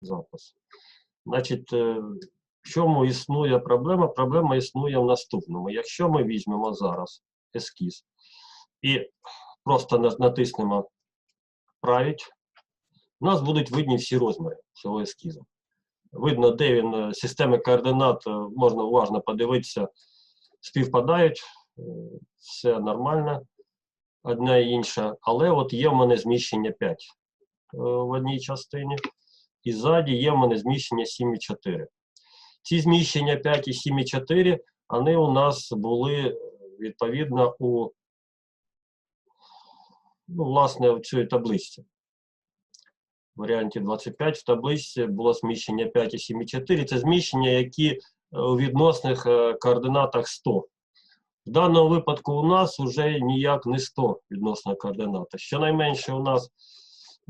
запис. Значить, е, в чому існує проблема? Проблема існує в наступному. Якщо ми візьмемо зараз ескіз і просто натиснемо править, у нас будуть видні всі розміри цього ескізу. Видно, де він, е, системи координат, е, можна уважно подивитися, співпадають, все нормально, одна і інша. Але от є в мене зміщення 5 е, в одній частині, і ззаді є в мене зміщення 7,4. Ці зміщення 5 і 7,4, вони у нас були е, відповідно у ну, власне, в цій табличці. В варіанті 25 в табличці було зміщення 5 і 7,4. Це зміщення, які е, у відносних е, координатах 100. В даному випадку у нас вже ніяк не 100 відносно координата. Щонайменше у нас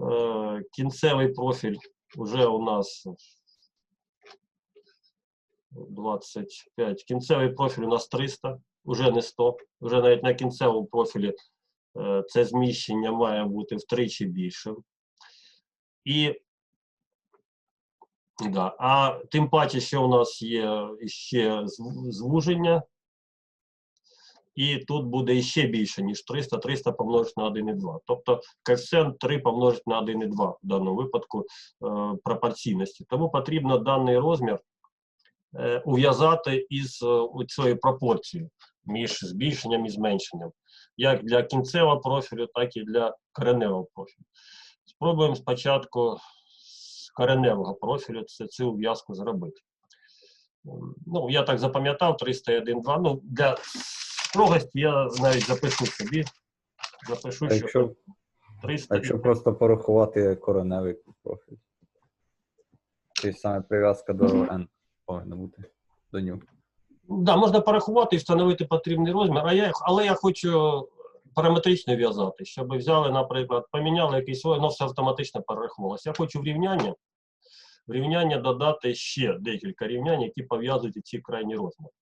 е, кінцевий профіль вже у нас 25. Кінцевий профіль у нас 300, вже не 100. Вже навіть на кінцевому профілі е, це зміщення має бути втричі більшим. І да, а тим паче, що у нас є ще звуження, і тут буде іще більше, ніж 300, 300 помножити на 1,2. Тобто коефіцієнт 3 помножити на 1,2 в даному випадку е, пропорційності. Тому потрібно даний розмір е, ув'язати із е, цією пропорцією між збільшенням і зменшенням, як для кінцевого профілю, так і для кореневого профілю. Спробуємо спочатку з кореневого профілю це, цю ув'язку зробити. Ну, я так запам'ятав 301,2. Ну, для строгості я навіть запишу собі. Запишу, А що якщо, 300. якщо просто порахувати короневий профіль. Чи саме прив'язка до N повинна бути до нього. Да, можна порахувати і встановити потрібний розмір, а я, але я хочу параметрично в'язати, щоб взяли, наприклад, поміняли якийсь, воно все автоматично перерахувалося. Я хочу в рівняння, в рівняння додати ще декілька рівнянь, які пов'язують ці крайні розміри.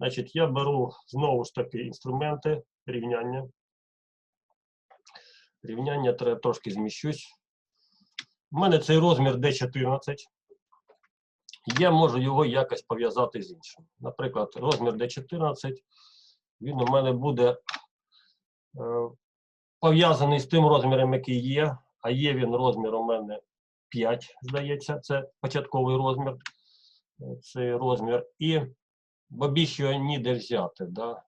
Значить, я беру знову ж таки інструменти рівняння. Рівняння треба трошки зміщусь. У мене цей розмір D14. Я можу його якось пов'язати з іншим. Наприклад, розмір D14, він у мене буде е, пов'язаний з тим розміром, який є, а є він розмір у мене 5, здається, це початковий розмір. е, Цей розмір. І бо більше його ніде взяти. Да?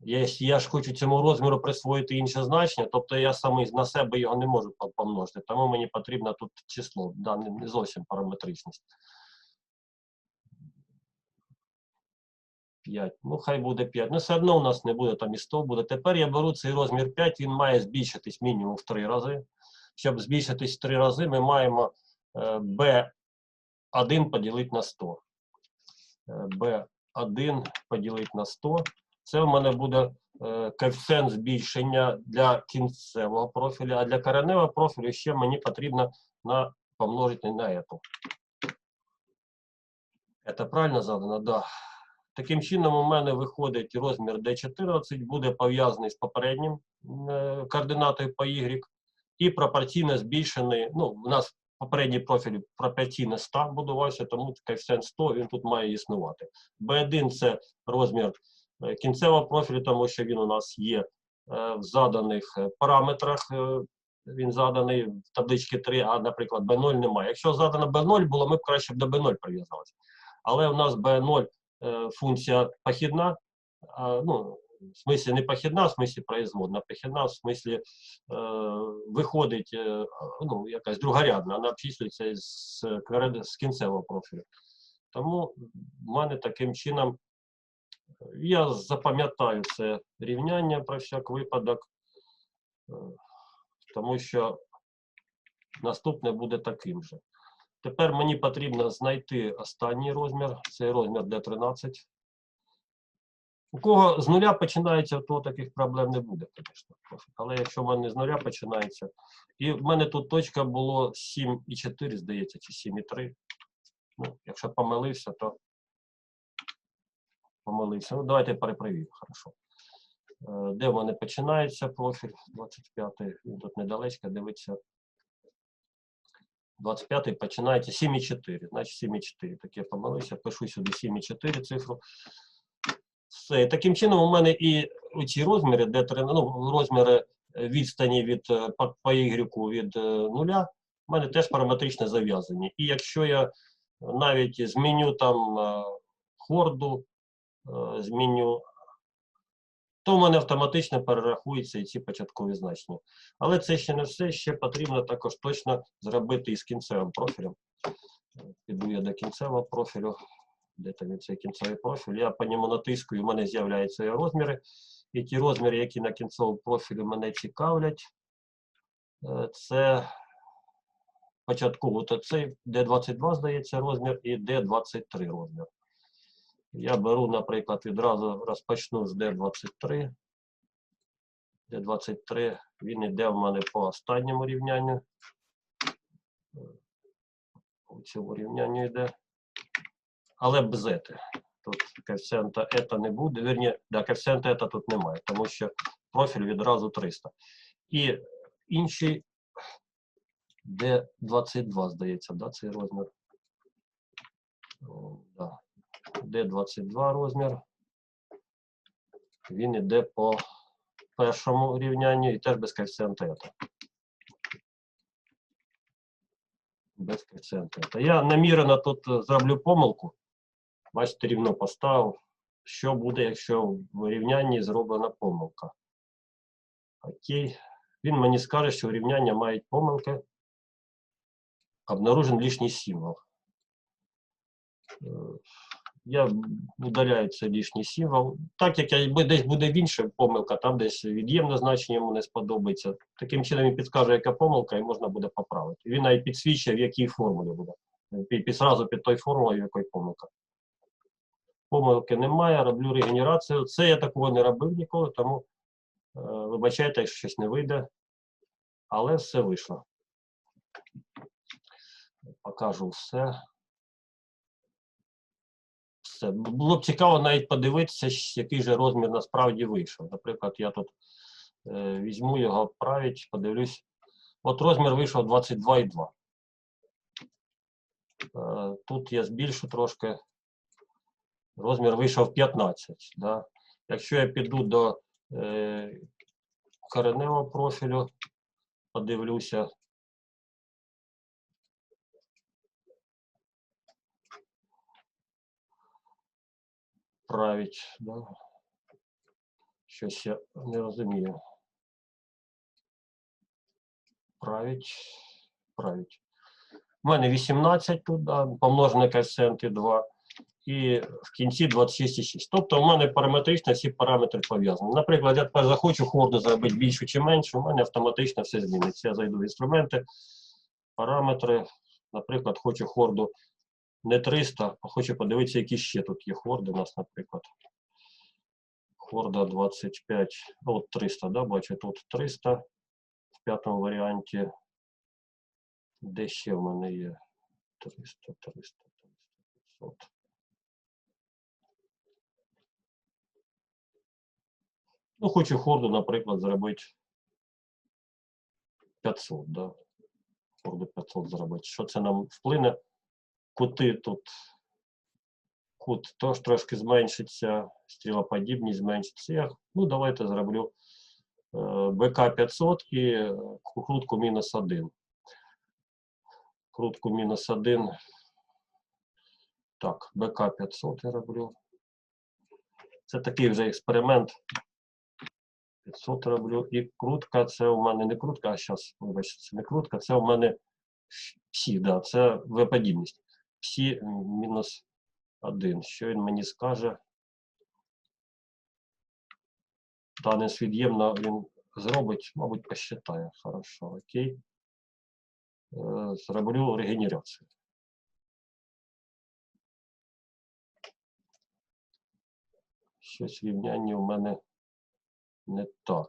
Я, я ж хочу цьому розміру присвоїти інше значення, тобто я саме на себе його не можу помножити, тому мені потрібно тут число, да, не, зовсім параметричність. 5. Ну, хай буде 5. Ну, все одно у нас не буде там і 100 буде. Тепер я беру цей розмір 5, він має збільшитись мінімум в 3 рази. Щоб збільшитись в 3 рази, ми маємо е, B1 поділити на 100. Е, B1 поділити на 100. Це в мене буде е, коефіцієнт збільшення для кінцевого профіля, а для кореневого профілю ще мені потрібно на, помножити на эту. Це правильно задано? Да. Таким чином, у мене виходить розмір D14, буде пов'язаний з попереднім е, координатою по Y і пропорційно збільшений. Ну, у нас попередній профіль пропорційно 100 будувався, тому коефіцієнт 100 він тут має існувати. B1 це розмір е, кінцевого профілю, тому що він у нас є е, в заданих е, параметрах. Він заданий в табличці 3, а, наприклад, B0 немає. Якщо задано B0 було, ми б краще б до B0 прив'язалися. Але у нас B0 е, функція похідна, ну, в смислі не похідна, в смислі производна, похідна, в смислі е, виходить е, ну, якась другорядна, вона обчислюється з, з кінцевого профілю. Тому в мене таким чином я запам'ятаю це рівняння про всяк випадок, е, тому що наступне буде таким же. Тепер мені потрібно знайти останній розмір, це розмір D13. У кого з нуля починається, то таких проблем не буде, звісно. Але якщо в мене з нуля починається. І в мене тут точка було 7,4, здається, чи 7,3. Ну, якщо помилився, то помилився. Ну, давайте перепровірю, хорошо. Е, Де в мене починається профіль 25 він тут недалечко, дивиться. 25-й починається 7,4. Значить 7,4. Так я помилився, пишу сюди 7,4 цифру. Все. Таким чином, у мене і ці розміри, де ну, розміри е, відстані від е, по, по від е, нуля, у мене теж параметрично зав'язані. І якщо я навіть зміню там хорду, зміню, то в мене автоматично перерахуються і ці початкові значення. Але це ще не все, ще потрібно також точно зробити із кінцевим профілем. Піду я до кінцевого профілю. Де там цей кінцевий профіль? Я по ньому натискаю, у мене з'являються розміри. І ті розміри, які на кінцевому профілі мене цікавлять, е, це початково то цей D22, здається, розмір, і D23 розмір. Я беру, наприклад, відразу розпочну з D23. D23, він йде в мене по останньому рівнянню. Е, У цьому рівнянню йде. Але без ета. Тут коефіцієнта ета не буде. Вірні, да, коефіцієнта ета тут немає, тому що профіль відразу 300. І інший D22, здається, да, цей розмір. Да. D22 розмір. Він йде по першому рівнянню і теж без коефіцієнта ета. Без коефіцієнта ета. Я намірено тут зроблю помилку. Бачите, рівно поставив. Що буде, якщо в рівнянні зроблена помилка? Окей. Він мені скаже, що рівняння мають помилки. Обнаружен лишній символ. Е, Я удаляю цей лишній символ. Так як я, десь буде в інше помилка, там десь від'ємне значення йому не сподобається. Таким чином він підскаже, яка помилка, і можна буде поправити. Він навіть підсвічує, в якій формулі буде. Під, під, сразу під той формулою, в якої помилка. Помилки немає, роблю регенерацію. Це я такого не робив ніколи, тому е, вибачайте, якщо щось не вийде. Але все вийшло. Покажу все. Все. Було б цікаво навіть подивитися, який же розмір насправді вийшов. Наприклад, я тут е, візьму його, править, подивлюсь. От розмір вийшов 22,2. Е, тут я збільшу трошки. Розмір вийшов 15. Да? Якщо я піду до е, кореневого профілю, подивлюся. Править, да? Щось я не розумію. Править, править. У мене 18 тут, да, помножене коефіцієнти 2 і в кінці 26,6. Тобто у мене параметрично всі параметри пов'язані. Наприклад, я захочу хорду зробити більшу чи меншу, у мене автоматично все зміниться. Я зайду в інструменти, параметри. Наприклад, хочу хорду не 300, а хочу подивитися, які ще тут є хорди у нас, наприклад. Хорда 25, ну, от 300, да, бачу, тут 300 в п'ятому варіанті. Де ще в мене є 300, 300, 300, 500. Ну, хочу хорду, наприклад, зробити 500, да. Хорду 500 зробити. Що це нам вплине? Кути тут. Кут теж трошки зменшиться, стрілоподібність зменшиться. Ну, давайте зроблю е, БК 500 і крутку мінус 1. Крутку мінус 1. Так, БК 500 я роблю. Це такий вже експеримент. 500 роблю. І крутка це у мене не крутка, а зараз, вибачте, це не крутка, це у мене всі, да, це випадібність. Всі мінус 1. Що він мені скаже? Танець від'ємно він зробить, мабуть, посчитає. Хорошо, окей. Е, Зроблю регенерацію. Щось в рівнянні у мене не так.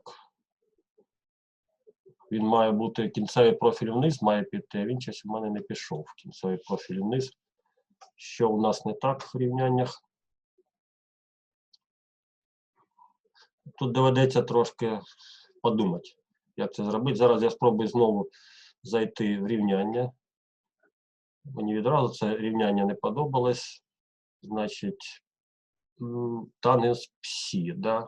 Він має бути кінцевий профіль вниз, має піти. Він щось у мене не пішов. Кінцевий профіль вниз. Що у нас не так в рівняннях? Тут доведеться трошки подумати, як це зробити. Зараз я спробую знову зайти в рівняння. Мені відразу це рівняння не подобалось. Значить, танець псі, да?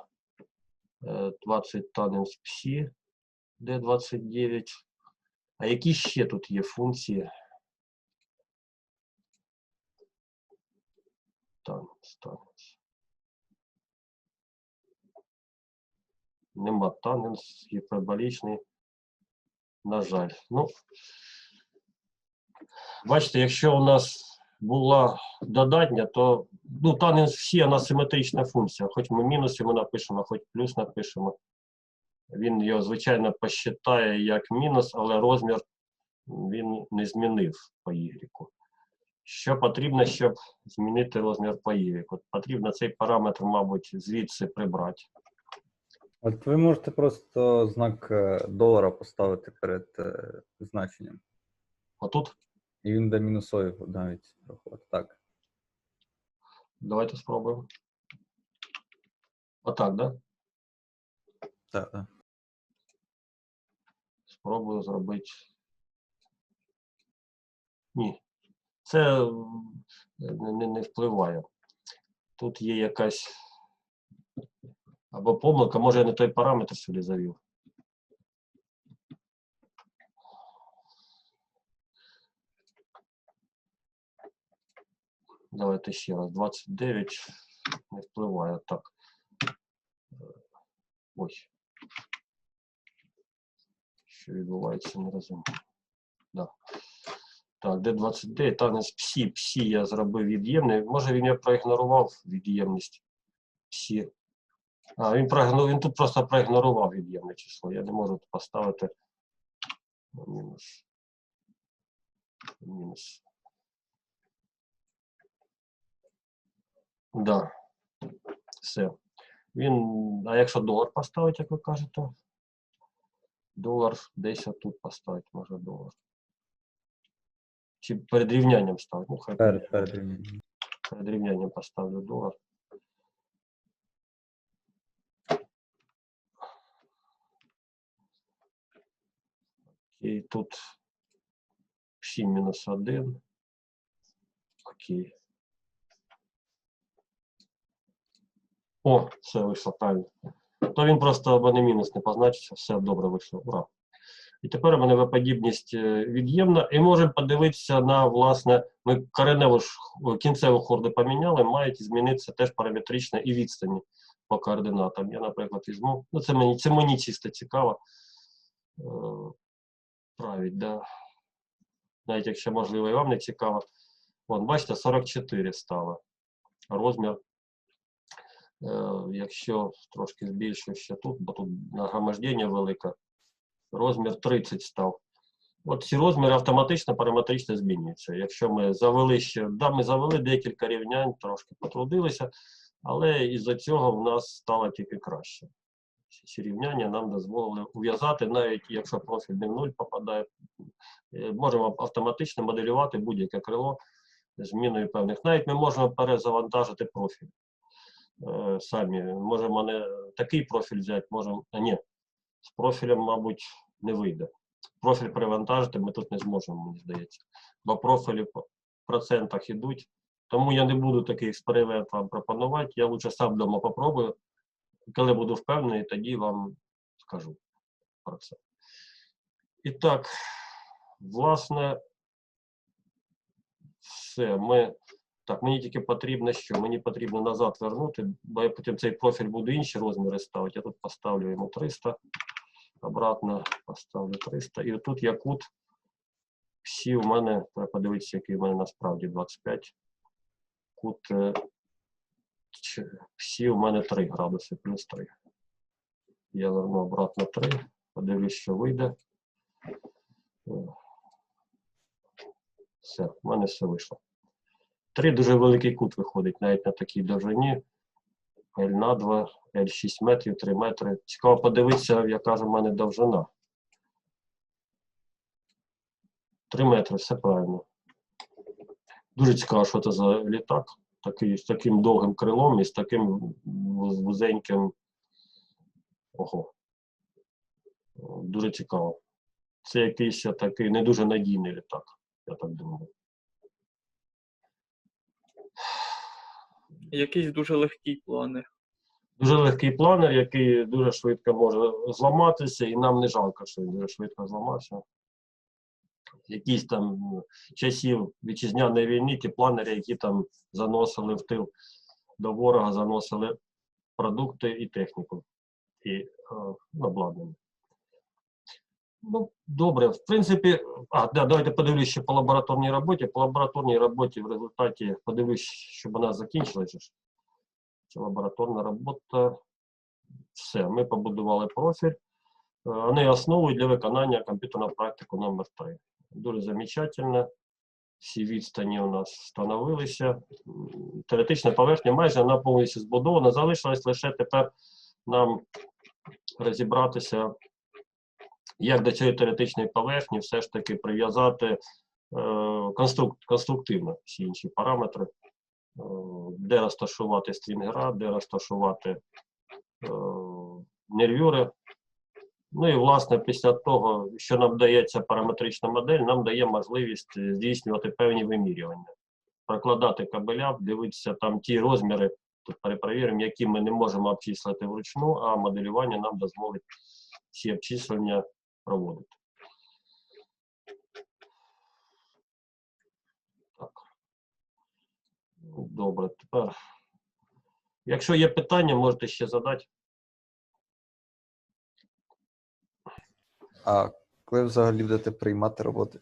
Е, 20 танець псі, де 29. А які ще тут є функції? Танець, танець. Нема танець, гіперболічний. На жаль. Ну, бачите, якщо у нас була додатня, то ну, танець всі вона симетрична функція. Хоч ми мінус йому напишемо, хоч плюс напишемо. Він його, звичайно, посчитає як мінус, але розмір він не змінив по Y. Що потрібно, щоб змінити розмір по Y? От потрібно цей параметр, мабуть, звідси прибрати. От ви можете просто знак е, долара поставити перед е, значенням. Отут І він буде мінусовий навіть рахувати. Так. давайте спробуємо. Отак, да? Так, так. Спробую зробити. Ні. Це не, не, не впливає. Тут є якась або помилка, може я не той параметр сюди завів. Давайте ще раз. 29 не впливає. Так. Е, Ой. Що відбувається, не розумію. Да. Так, де 29, танець псі, псі я зробив від'ємний. Може він я проігнорував від'ємність псі. А, він, проігнорував, він тут просто проігнорував від'ємне число. Я не можу поставити мінус. Мінус. Да. Все. Він, а якщо долар поставить, як ви кажете? Долар десь тут поставить, може долар. Чи перед рівнянням ставить? Ну, хай Перед, перед рівнянням. перед рівнянням поставлю долар. Окей, тут 7 мінус 1. Окей. О, все вийшло правильно. То він просто або не мінус не позначився, все добре вийшло. Ура. І тепер у мене випадібність е, від'ємна. І можемо подивитися на, власне, ми кореневу ж кінцеву хорду поміняли, мають змінитися теж параметрично і відстані по координатам. Я, наприклад, візьму. Ну, це мені, це мені чисто цікаво. Е, Править, да. Навіть якщо можливо і вам не цікаво. Вон, бачите, 44 стало розмір. Е, Якщо трошки збільшу ще тут, бо тут нагромождення велике, розмір 30 став. От ці розміри автоматично, параметрично змінюються. Якщо ми завели ще, да, ми завели декілька рівнянь, трошки потрудилися, але із-за цього в нас стало тільки краще. Ці- рівняння нам дозволили ув'язати, навіть якщо профіль не в нуль попадає, е, можемо автоматично моделювати будь-яке крило зміною певних. Навіть ми можемо перезавантажити профіль. Е, Самі можемо не такий профіль взяти, можемо. Ні, з профілем, мабуть, не вийде. Профіль перевантажити ми тут не зможемо, мені здається. Бо профілі по процентах ідуть. Тому я не буду такий експеримент вам пропонувати. Я лучше сам вдома попробую. Коли буду впевнений, тоді вам скажу про це. І так, власне, все. Ми, так, мені тільки потрібно що? Мені потрібно назад вернути, бо я потім цей профіль буду інші розміри ставити. Я тут поставлю йому 300, обратно поставлю 300. І тут я кут. Всі у мене, треба подивитися, який у мене насправді 25. Кут е, всі у мене 3 градуси, плюс 3. Я верну обратно 3, подивлюсь, що вийде. Е, Все, в мене все вийшло. 3 дуже великий кут виходить навіть на такій довжині. L на 2, L 6 метрів, 3 метри. Цікаво подивитися, яка ж у мене довжина. 3 метри, все правильно. Дуже цікаво, що це за літак. Такий, з таким довгим крилом і з таким вузеньким. Ого. Дуже цікаво. Це якийсь такий не дуже надійний літак, я так думаю. Якийсь дуже легкий планер. Дуже легкий планер, який дуже швидко може зламатися, і нам не жалко, що він дуже швидко зламався. Якісь там часів вітчизняної війни, ті планери, які там заносили в тил до ворога, заносили продукти і техніку, і е, обладнання. Ну, добре, в принципі, а, да, давайте подивлюсь ще по лабораторній роботі. По лабораторній роботі в результаті подивлюсь, щоб вона закінчилася. Це лабораторна робота. Все, ми побудували профіль. Е, Вони основою для виконання комп'ютерної практики номер 3 Дуже замечательно. Всі відстані у нас встановилися. Теоретична поверхня майже вона повністю збудована. Залишилось лише тепер нам розібратися, як до цієї теоретичної поверхні все ж таки прив'язати е, конструк- конструктивно всі інші параметри е, де розташувати стрінгера, де розташувати е, нервюри. Ну і власне після того, що нам дається параметрична модель, нам дає можливість здійснювати певні вимірювання, прокладати кабеля, дивитися там ті розміри, тут перепровіримо, які ми не можемо обчислити вручну, а моделювання нам дозволить ці обчислення проводити. Так. Добре, тепер. Якщо є питання, можете ще задати. А коли взагалі будете приймати роботи?